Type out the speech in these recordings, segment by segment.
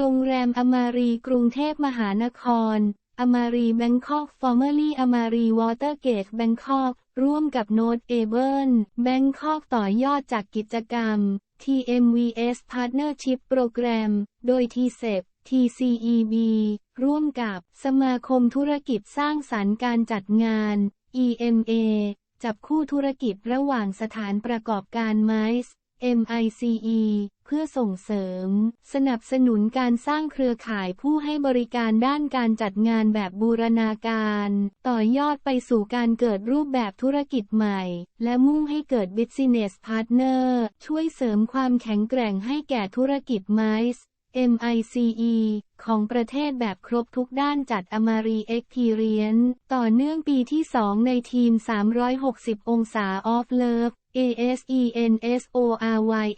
โรงแรมอมารีกรุงเทพมหานคร อมารีแบงคอกฟอร์เมอรี่อมารีวอเตอร์เกตแบงคอกร่วมกับโนตเอเบิลแบงคอกต่อยอดจากกิจกรรม TMVS Partnership Program โดย TCEP TCEB ร่วมกับสมาคมธุรกิจสร้างสรรค์การจัดงาน EMA จับคู่ธุรกิจระหว่างสถานประกอบการไมซ์ MICE เพื่อส่งเสริม สนับสนุนการสร้างเครือข่ายผู้ให้บริการด้านการจัดงานแบบบูรณาการ ต่อยอดไปสู่การเกิดรูปแบบธุรกิจใหม่ และมุ่งให้เกิด Business Partner ช่วยเสริมความแข็งแกร่งให้แก่ธุรกิจไมซ์ MICE ของประเทศแบบครบทุกด้านจัดอมารีเอ็กพีเรียนต่อเนื่องปีที่ 2 ในทีม 360 องศาออฟเลิฟ ASENSORY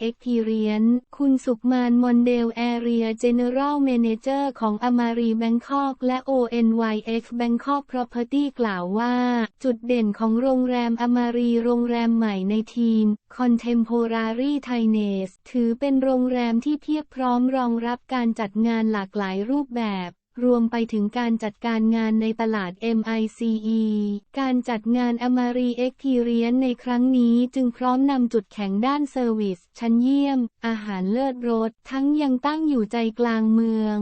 Experience คุณสุขมานมอนเดลแอเรียเจเนอรัลเมเนเจอร์ของอมารีแบงคอกและ ONYX Bangkok Property กล่าวว่า จุดเด่นของโรงแรมอมารีโรงแรมใหม่ในทีม Contemporary Thailand ถือเป็นโรงแรมที่เพียบพร้อมรองรับการจัดงานหลากหลายรูปแบบ รวมไปถึงการจัดการงานในตลาด MICE การจัดงานอมารีเอ็กทีเรียนในครั้งนี้จึงพร้อมนำจุดแข็งด้านเซอร์วิส ชั้นเยี่ยม อาหารเลิศรส ทั้งยังตั้งอยู่ใจกลางเมือง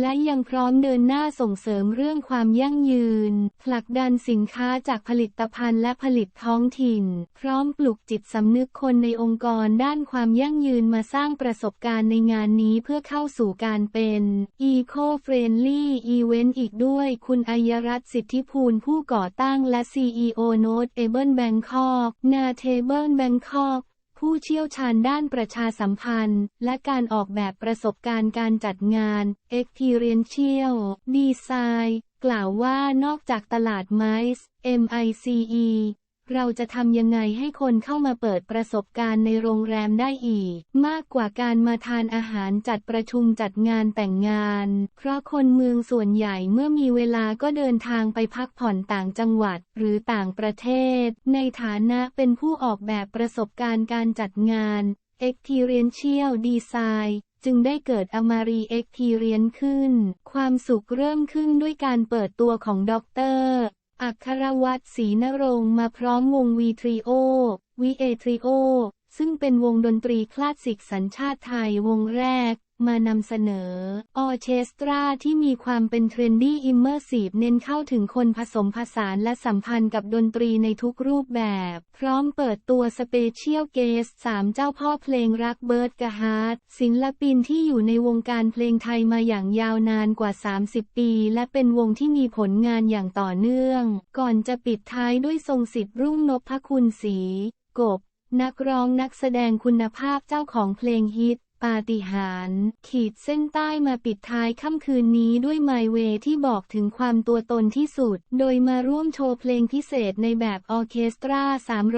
และยังพร้อมเดินหน้าส่งเสริมเรื่องความยั่งยืน ผลักดันสินค้าจากผลิตภัณฑ์และผลิตท้องถิ่น พร้อมปลุกจิตสำนึกคนในองค์กรด้านความยั่งยืนมาสร้างประสบการณ์ในงานนี้เพื่อเข้าสู่การเป็น Eco-Friendly Event อีกด้วย คุณอัยรัตน์สิทธิภูลผู้ก่อตั้งและ CEO Note Able Bangkok นาเทเบิลแบงคอก ผู้เชี่ยวชาญด้านประชาสัมพันธ์ และการออกแบบประสบการณ์การจัดงาน Experiential Design กล่าวว่านอกจากตลาดไมซ์ MICE เราจะทำยังไงให้คนเข้ามาเปิดประสบการณ์ในโรงแรมได้อีก มากกว่าการมาทานอาหารจัดประชุมจัดงานแต่งงาน เพราะคนเมืองส่วนใหญ่เมื่อมีเวลาก็เดินทางไปพักผ่อนต่างจังหวัดหรือต่างประเทศ ในฐานะเป็นผู้ออกแบบประสบการณ์การจัดงาน Experiential Design จึงได้เกิดอมารีเอ็กพีเรียนขึ้น ความสุขเริ่มขึ้นด้วยการเปิดตัวของด็อกเตอร์ อัครวัตรศรีนรงมาพร้อมวงวีทริโอ วีเอทริโอ ซึ่งเป็นวงดนตรีคลาสสิกสัญชาติไทยวงแรก มานำเสนอ ออเคสตราที่มีความเป็นเทรนดี้อิมเมอร์ซีฟเน้นเข้าถึงคนผสมผสานและสัมพันธ์กับดนตรีในทุกรูปแบบ พร้อมเปิดตัวสเปเชียลเกสสามเจ้าพ่อเพลงรักเบิร์ดกะฮาร์ดศิลปินที่อยู่ในวงการเพลงไทยมาอย่างยาวนานกว่า 30 ปี และเป็นวงที่มีผลงานอย่างต่อเนื่อง ก่อนจะปิดท้ายด้วยทรงสิทธิ์รุ่งนพคุณศรีกบ นักร้องนักแสดงคุณภาพเจ้าของเพลงฮิต ปาฏิหาริย์ขีดเส้นใต้มาปิดท้ายค่ำคืนนี้ด้วยไมเวที่บอกถึงความตัวตนที่สุด โดยมาร่วมโชว์เพลงพิเศษในแบบออเคสตรา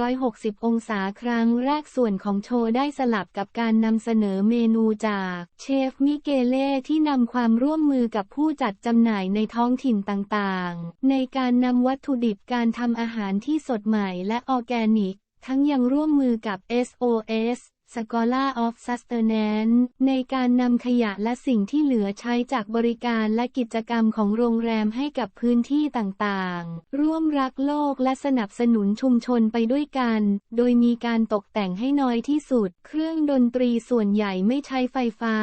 360 องศาครั้งแรกส่วนของโชว์ได้สลับกับการนำเสนอเมนูจากเชฟมิเกเล่ที่นำความร่วมมือกับผู้จัดจำหน่ายในท้องถิ่นต่างๆ ในการนำวัตถุดิบการทำอาหารที่สดใหม่และออแกนิก ทั้งยังร่วมมือกับ SOS Scholar of Sustenance ในการนำขยะและสิ่งที่เหลือใช้จากบริการและกิจกรรมของโรงแรมให้กับพื้นที่ต่างๆ ร่วมรักโลกและสนับสนุนชุมชนไปด้วยกัน โดยมีการตกแต่งให้น้อยที่สุด เครื่องดนตรีส่วนใหญ่ไม่ใช้ไฟฟ้า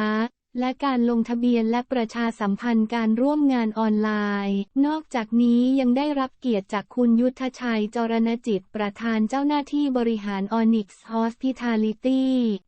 และการลงทะเบียนและประชาสัมพันธ์การร่วมงานออนไลน์ นอกจากนี้ยังได้รับเกียรติจากคุณยุทธชัยจรณจิตประธานเจ้าหน้าที่บริหาร Onyx Hospitality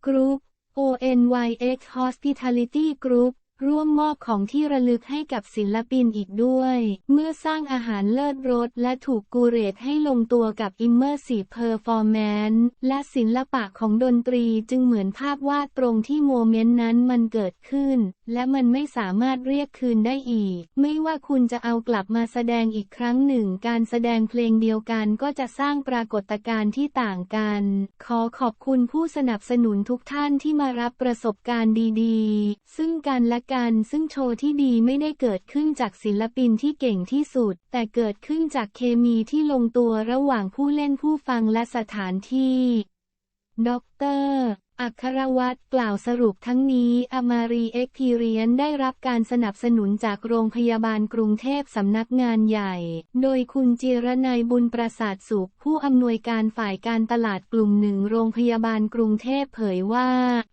Group ONYX Hospitality Group ร่วมมอบของที่ระลึกให้กับศิลปินอีกด้วย เมื่อสร้างอาหารเลิศรสและถูกกูเรตให้ลงตัวกับ Immersive Performance และศิลปะของดนตรีจึงเหมือนภาพวาดตรงที่โมเมนต์นั้นมันเกิดขึ้น และมันไม่สามารถเรียกคืนได้อีก ไม่ว่าคุณจะเอากลับมาแสดงอีกครั้งหนึ่ง การแสดงเพลงเดียวกันก็จะสร้างปรากฏการณ์ที่ต่างกัน ขอขอบคุณผู้สนับสนุนทุกท่านที่มารับประสบการณ์ดีๆ ซึ่งกันและกันซึ่งโชว์ที่ดีไม่ได้เกิดขึ้นจากศิลปินที่เก่งที่สุด แต่เกิดขึ้นจากเคมีที่ลงตัวระหว่างผู้เล่นผู้ฟังและสถานที่ดร อัครวัตรกล่าวสรุปทั้งนี้อมารีเอ็กพีเรียนได้รับการสนับสนุนจากโรงพยาบาลกรุงเทพสำนักงานใหญ่ โดยคุณจิรนัยบุญประสาทสุข ผู้อำนวยการฝ่ายการตลาดกลุ่มหนึ่งโรงพยาบาลกรุงเทพเผยว่า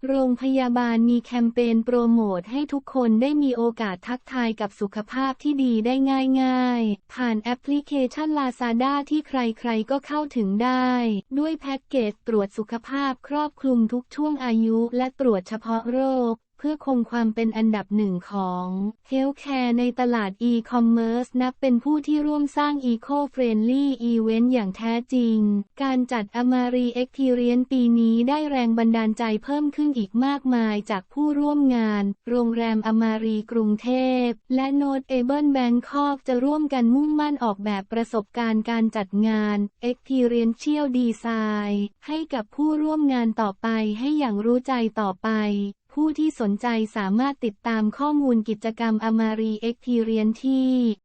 โรงพยาบาลมีแคมเปญโปรโมทให้ทุกคนได้มีโอกาสทักทายกับสุขภาพที่ดีได้ง่าย ๆ ผ่านแอปพลิเคชัน Lazada ที่ใครๆก็เข้าถึงได้ ด้วยแพ็กเกจตรวจสุขภาพครอบคลุมทุกช่วงอายุและตรวจเฉพาะโรค เพื่อคงความเป็นอันดับหนึ่งของเฮลท์แคร์ในตลาดอีคอมเมิร์ซนับเป็นผู้ที่ร่วมสร้างอีโคเฟรนลี่อีเวนต์อย่างแท้จริง การจัดอมารีเอ็กทีเรียนปีนี้ได้แรงบันดาลใจเพิ่มขึ้นอีกมากมายจากผู้ร่วมงาน โรงแรมอมารีกรุงเทพ และโนดเอเบิลแบงคอกจะร่วมกันมุ่งมั่นออกแบบประสบการณ์การจัดงาน Experiential Design ให้กับผู้ร่วมงานต่อไปให้อย่างรู้ใจต่อไป ผู้ที่สนใจสามารถติดตามข้อมูลกิจกรรมอมารีเอ็กทีเรียนที่